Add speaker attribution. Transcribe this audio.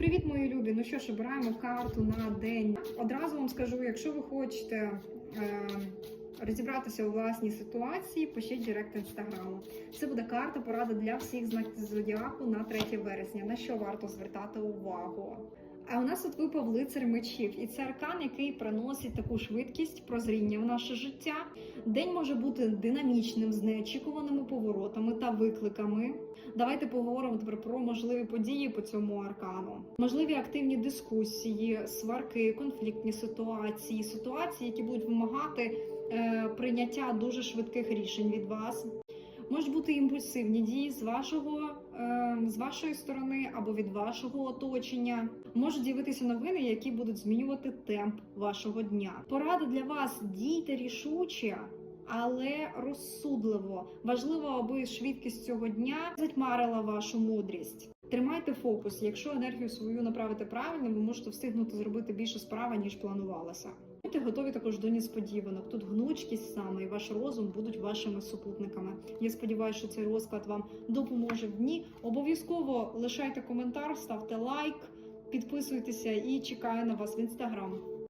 Speaker 1: Привіт, мої любі! Ну що ж, обираємо карту на день. Одразу вам скажу, якщо ви хочете е, розібратися у власній ситуації, пишіть директ інстаграму. Це буде карта порада для всіх знаків зодіаку на 3 вересня. На що варто звертати увагу? А у нас тут випав лицар мечів, і це аркан, який приносить таку швидкість прозріння в наше життя. День може бути динамічним з неочікуваними поворотами та викликами. Давайте поговоримо тепер про можливі події по цьому аркану. Можливі активні дискусії, сварки, конфліктні ситуації, ситуації, які будуть вимагати е, прийняття дуже швидких рішень від вас. Можуть бути імпульсивні дії з вашого е, з вашої сторони або від вашого оточення. Можуть з'явитися новини, які будуть змінювати темп вашого дня. Порада для вас дійте рішуче. Але розсудливо важливо, аби швидкість цього дня затьмарила вашу мудрість. Тримайте фокус. Якщо енергію свою направити правильно, ви можете встигнути зробити більше справи ніж планувалося. Будьте готові також до несподіванок. Тут гнучкість саме і ваш розум будуть вашими супутниками. Я сподіваюся, що цей розклад вам допоможе в дні. Обов'язково лишайте коментар, ставте лайк, підписуйтеся і чекаю на вас в інстаграм.